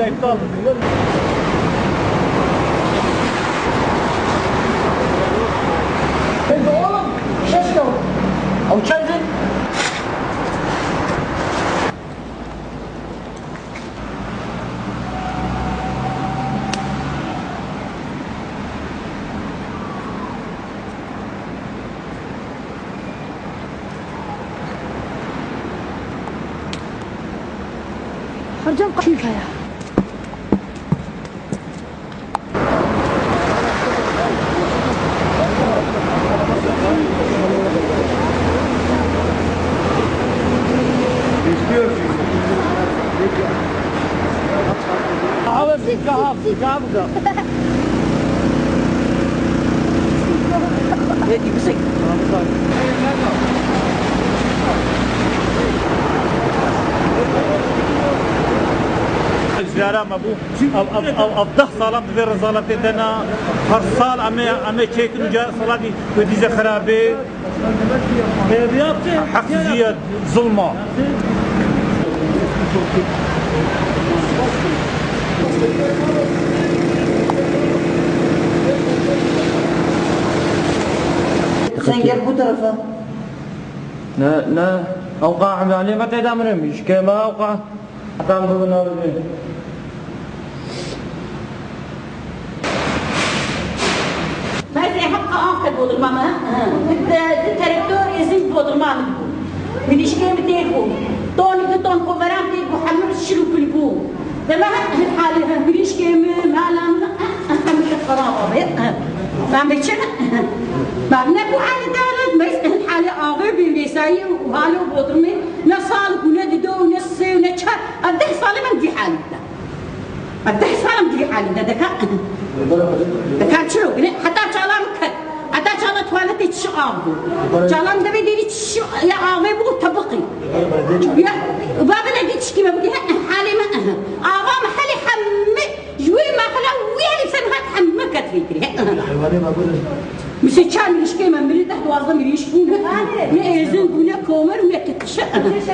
أنتوا Harcam kıyfaya. Kahve, kahve, kahve. Ne diyeceksin? بو أو أو أو أو ده سالم دوی رزالت دنا. هر سال امه امه چیک نجا سالاتی و دیزه خرابه حق زیاد ظلمة. gel bu tarafa. لا لا أوقع يعني ما تدام رميش. كما أوقع؟ قام بنا التركتور يزيد بود ماما من يشكي بتيكو توني تون كومرام تيكو حمل شلو كلبو دما حالي من يشكي ما لام أنت مش قرابة ما بيتشنا ما نبو على دارد ما يستهل حالي آغر بيسايي وهالو بودرمي نصال ونادي دو ونصي ونشهر أدح صالي من دي حالي ده أدح صالي من دي حالي ده دكا توالتي تشقابو شالام دبي ديري تشق يا آغي بو تبقي يا بابا لا دي تشكي ما بدي حالي ما آغا محلي حمي جوي ما خلا ويالي سنها حمكت فكري مثل كان يشكي من مريض تحت وازا مريش بونه نه ازن بونه كومر ونه كتشق